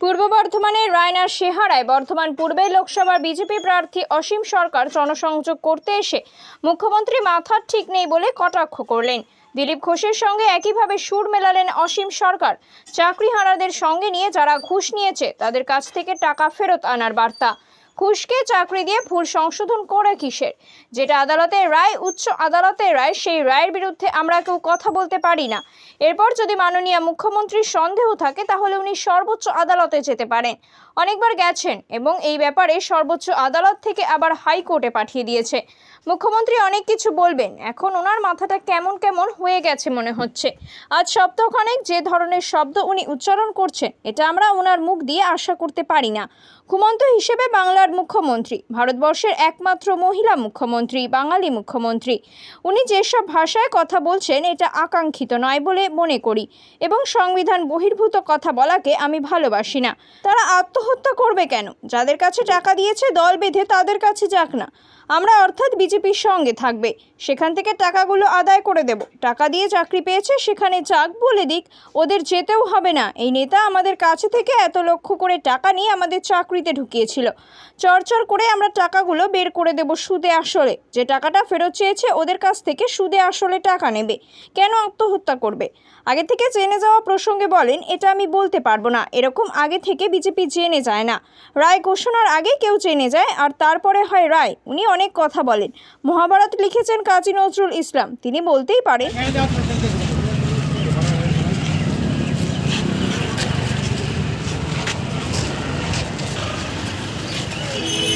পূর্ব বর্ধমানের রায়নার সেহারায় বর্ধমান পূর্বে লোকসভার বিজেপি প্রার্থী অসীম সরকার জনসংযোগ করতে এসে মুখ্যমন্ত্রী মাথার ঠিক নেই বলে কটাক্ষ করলেন। দিলীপ ঘোষের সঙ্গে একইভাবে সুর মেলালেন অসীম সরকার। চাকরিহারাদের সঙ্গে নিয়ে যারা ঘুষ নিয়েছে, তাদের কাছ থেকে টাকা ফেরত আনার বার্তা। ঘুষকে চাকরি দিয়ে ভুল সংশোধন করে কিসের? যেটা আদালতের রায়, উচ্চ আদালতের রায়, সেই রায়ের বিরুদ্ধে আমরা কেউ কথা বলতে পারি না। এরপর যদি মাননীয় মুখ্যমন্ত্রীর সন্দেহ থাকে, তাহলে উনি সর্বোচ্চ আদালতে যেতে পারেন। অনেকবার গেছেন এবং এই ব্যাপারে সর্বোচ্চ আদালত থেকে আবার হাইকোর্টে পাঠিয়ে দিয়েছে। মুখ্যমন্ত্রী অনেক কিছু বলবেন, এখন ওনার মাথাটা কেমন কেমন হয়ে গেছে মনে হচ্ছে। আজ সপ্তাহখানেক যে ধরনের শব্দ উনি উচ্চারণ করছেন, এটা আমরা ওনার মুখ দিয়ে আশা করতে পারি না। ঘুমন্ত হিসেবে বাংলার মুখ্যমন্ত্রী, ভারতবর্ষের একমাত্র মহিলা মুখ্যমন্ত্রী, বাঙালি মুখ্যমন্ত্রী। উনি যেসব ভাষায় কথা বলছেন, এটা আকাঙ্ক্ষিত নয় বলে মনে করি এবং সংবিধান বহির্ভূত কথা বলাকে আমি ভালোবাসি না। তারা আত্মহত্যা করবে কেন? যাদের কাছে টাকা দিয়েছে, দল বেঁধে তাদের কাছে যাক না। আমরা অর্থাৎ বিজেপির সঙ্গে থাকবে। সেখান থেকে টাকাগুলো আদায় করে দেব। টাকা দিয়ে চাকরি পেয়েছে, সেখানে যাক বলে দিক। ওদের যেতেও হবে না। এই নেতা আমাদের কাছে থেকে এত লক্ষ করে টাকা নিয়ে আমাদের চাকরিতে ঢুকিয়েছিল। চরচর করে আমরা টাকাগুলো বের করে দেব সুদে আসলে। যে টাকাটা ফেরত চেয়েছে, ওদের কাছ থেকে সুদে আসলে টাকা নেবে। কেন আত্মহত্যা করবে? আগে থেকে জেনে যাওয়া প্রসঙ্গে বলেন, এটা আমি বলতে পারব না। এরকম আগে থেকে বিজেপি জেনে যায় না। রায় ঘোষণার আগে কেউ জেনে যায়, আর তারপরে হয় রায়। উনি অনেক কথা বলেন মহাভারত লিখেছেন কাজী নজরুল ইসলাম তিনি বলতেই পারেন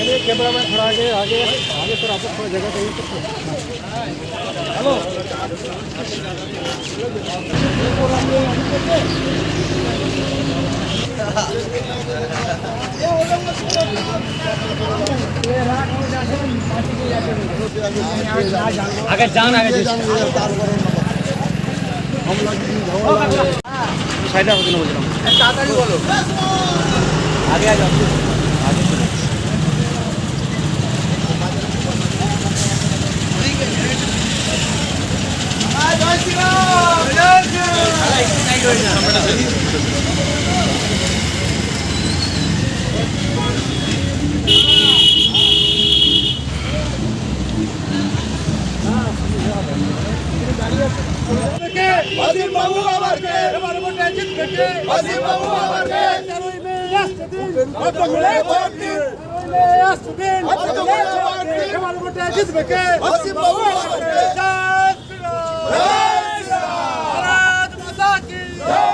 चलिए कैमरा मैन थोड़ा आगे आगे आगे सर आपको थोड़ा जगह चाहिए तो আগে যান আগে সাইডে হবে বলছিলাম। তাড়াতাড়ি বলো। আগে আগে। জয় শ্রীরাম জয় শ্রীরাম অসীম বাবু আবার কে এবার ভোটে জিতবে কে অসীম বাবু আবার কে তেরোই মে আসছে দিন কতগুলো ভোট দিন আসছে দিন কতগুলো ভোট দিন এবার ভোটে জিতবে কে অসীম বাবু আবার কে জয় শ্রীরাম জয় শ্রীরাম ভারত মাতা কি জয়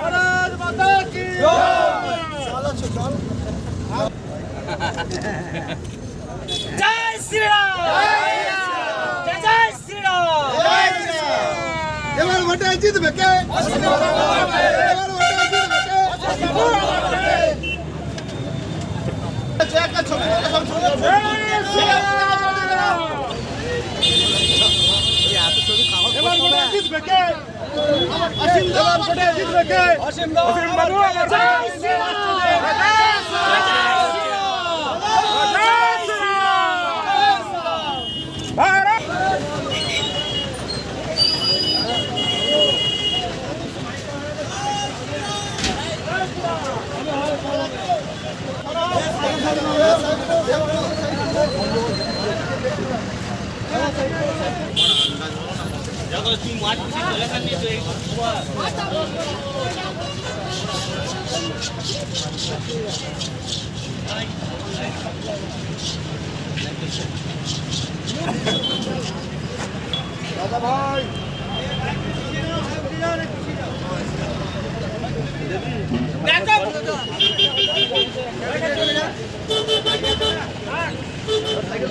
ভারত মাতা কি জয় শ্রীরাম জয় জয় শ্রীরাম জয় শ্রীরাম ভোটে জিতবে কে? জিতবে কে? অসীম ভোটে জিতবে কে? অসীম কে অসীম বাবু দাদা ভাই সাইকেল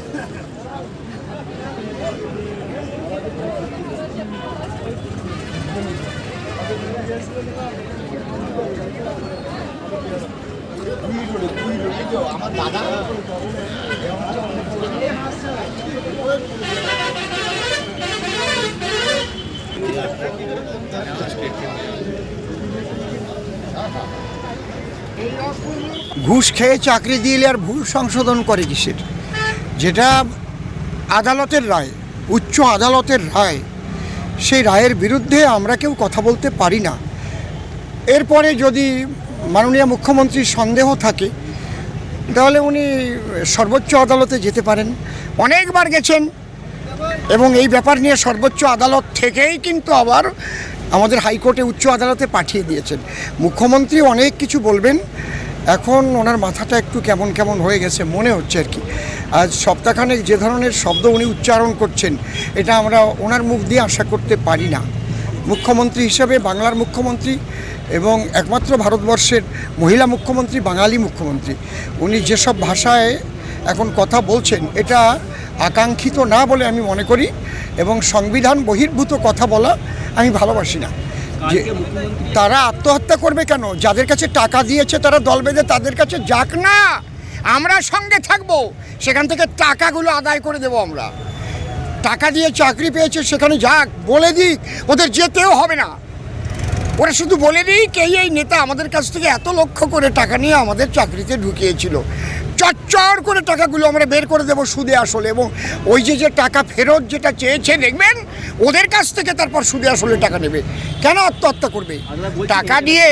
ঘুষ খেয়ে চাকরি দিলে আর ভুল সংশোধন করে কিসের? যেটা আদালতের রায়, উচ্চ আদালতের রায়, সেই রায়ের বিরুদ্ধে আমরা কেউ কথা বলতে পারি না। এরপরে যদি মাননীয় মুখ্যমন্ত্রীর সন্দেহ থাকে, তাহলে উনি সর্বোচ্চ আদালতে যেতে পারেন। অনেকবার গেছেন এবং এই ব্যাপার নিয়ে সর্বোচ্চ আদালত থেকেই কিন্তু আবার আমাদের হাইকোর্টে উচ্চ আদালতে পাঠিয়ে দিয়েছেন। মুখ্যমন্ত্রী অনেক কিছু বলবেন এখন ওনার মাথাটা একটু কেমন কেমন হয়ে গেছে মনে হচ্ছে আর কি। আজ সপ্তাহখানেক যে ধরনের শব্দ উনি উচ্চারণ করছেন, এটা আমরা ওনার মুখ দিয়ে আশা করতে পারি না। মুখ্যমন্ত্রী হিসাবে বাংলার মুখ্যমন্ত্রী এবং একমাত্র ভারতবর্ষের মহিলা মুখ্যমন্ত্রী, বাঙালি মুখ্যমন্ত্রী, উনি যেসব ভাষায় এখন কথা বলছেন, এটা আকাঙ্ক্ষিত না বলে আমি মনে করি এবং সংবিধান বহির্ভূত কথা বলা আমি ভালোবাসি না। যে তারা আত্মহত্যা করবে কেন? যাদের কাছে টাকা দিয়েছে তারা দল বেঁধে তাদের কাছে যাক না। আমরা সঙ্গে থাকব। সেখান থেকে টাকাগুলো আদায় করে দেবো আমরা। টাকা দিয়ে চাকরি পেয়েছে সেখানে যাক, বলে দিক। ওদের যেতেও হবে না। ওরা শুধু বলে দিই এই এই নেতা আমাদের কাছ থেকে এত লক্ষ্য করে টাকা নিয়ে আমাদের চাকরিতে ঢুকিয়েছিল। চচ্চর করে টাকাগুলো আমরা বের করে দেবো সুদে আসলে এবং ওই যে যে টাকা ফেরত যেটা চেয়েছে দেখবেন ওদের কাছ থেকে তারপর সুদে আসলে টাকা নেবে। কেন আত্মহত্যা করবে? টাকা দিয়ে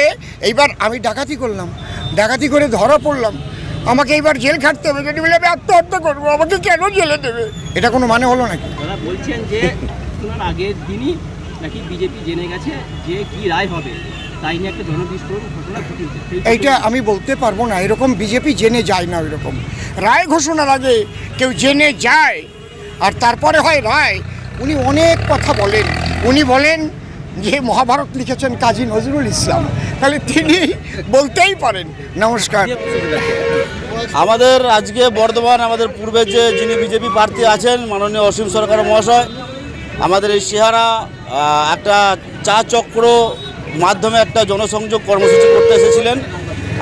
এইবার আমি ডাকাতি করলাম ডাকাতি করে ধরা পড়লাম। আমাকে এইবার জেল খাটতে হবে যদি বলে আমি আত্মহত্যা করব আমাকে কেন জেলে দেবে? এটা কোনো মানে হলো নাকি? বলছেন যে আগের দিনই নাকি বিজেপি জেনে গেছে যে কি রায় হবে। তাই নিয়ে একটা জনবিস্ফোরণ ঘটনা ঘটিয়েছে এইটা আমি বলতে পারব না এরকম বিজেপি জেনে যায় না ওইরকম। রায় ঘোষণার আগে কেউ জেনে যায় আর তারপরে হয় রায় উনি অনেক কথা বলেন। উনি বলেন যে মহাভারত লিখেছেন কাজী নজরুল ইসলাম। তাহলে তিনি বলতেই পারেন। নমস্কার। আমাদের আজকে বর্ধমান আমাদের পূর্বে যে যিনি বিজেপি প্রার্থী আছেন মাননীয় অসীম সরকার মহাশয় আমাদের এই সিহারা একটা চা চক্র মাধ্যমে একটা জনসংযোগ কর্মসূচি করতে এসেছিলেন।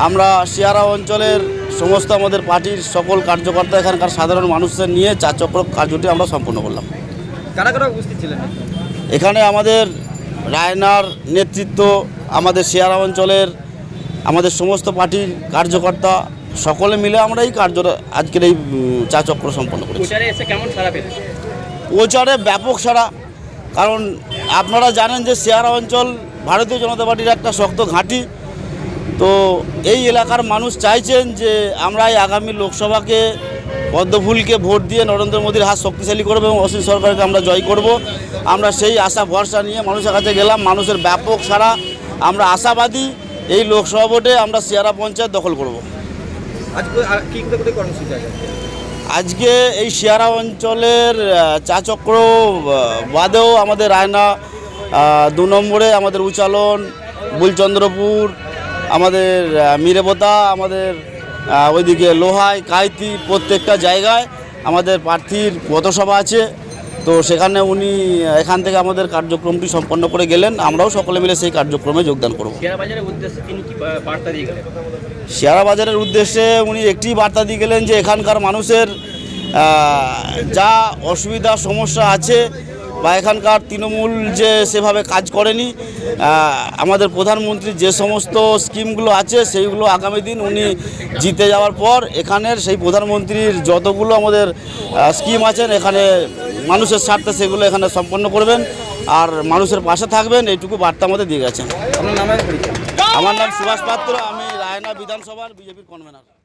আমরা শিয়ারা অঞ্চলের সমস্ত আমাদের পার্টির সকল কার্যকর্তা এখানকার সাধারণ মানুষদের নিয়ে চা চক্র কার্যটি আমরা সম্পন্ন করলাম। কারা কারা উপস্থিত ছিলেন? এখানে আমাদের রায়নার নেতৃত্ব আমাদের শিয়ারা অঞ্চলের আমাদের সমস্ত পার্টির কার্যকর্তা সকলে মিলে আমরা এই কার্য আজকের এই চা চক্র সম্পন্ন করেছি। পেলেন? প্রচারে ব্যাপক সারা কারণ আপনারা জানেন যে শেয়ারা অঞ্চল ভারতীয় জনতা পার্টির একটা শক্ত ঘাঁটি। তো এই এলাকার মানুষ চাইছেন যে আমরা এই আগামী লোকসভাকে পদ্মফুলকে ভোট দিয়ে নরেন্দ্র মোদীর হাত শক্তিশালী করব এবং অসীম সরকারকে আমরা জয় করব। আমরা সেই আশা ভরসা নিয়ে মানুষের কাছে গেলাম। মানুষের ব্যাপক সারা আমরা আশাবাদী এই লোকসভা ভোটে আমরা সিয়ারা পঞ্চায়েত দখল করব। আজকে এই শিয়ারা অঞ্চলের আহ, চা চক্র আহ, বাদেও আমাদের রায়না দু নম্বরে আমাদের উচালন বুলচন্দ্রপুর আমাদের মিরেবতা আমাদের ওইদিকে লোহাই কাইতি প্রত্যেকটা জায়গায় আমাদের প্রার্থীর পথসভা আছে। তো সেখানে উনি এখান থেকে আমাদের কার্যক্রমটি সম্পন্ন করে গেলেন। আমরাও সকলে মিলে সেই কার্যক্রমে যোগদান করব। শেয়ার বাজারের উদ্দেশ্যে তিনি কি বা- বার্তা দিয়ে গেলেন? শেয়ারা বাজারের উদ্দেশ্যে উনি একটি বার্তা দিয়ে গেলেন যে এখানকার মানুষের যা অসুবিধা সমস্যা আছে বা এখানকার তৃণমূল যে সেভাবে কাজ করেনি আমাদের প্রধানমন্ত্রী যে সমস্ত স্কিমগুলো আছে সেইগুলো আগামী দিন উনি জিতে যাওয়ার পর এখানের সেই প্রধানমন্ত্রীর যতগুলো আমাদের স্কিম আছেন এখানে মানুষের স্বার্থে সেগুলো এখানে সম্পন্ন করবেন আর মানুষের পাশে থাকবেন এইটুকু বার্তা আমাদের দিয়ে গেছেন। আমার নাম সুভাষ পাত্র আমি রায়না বিধানসভার বিজেপির কনভেনার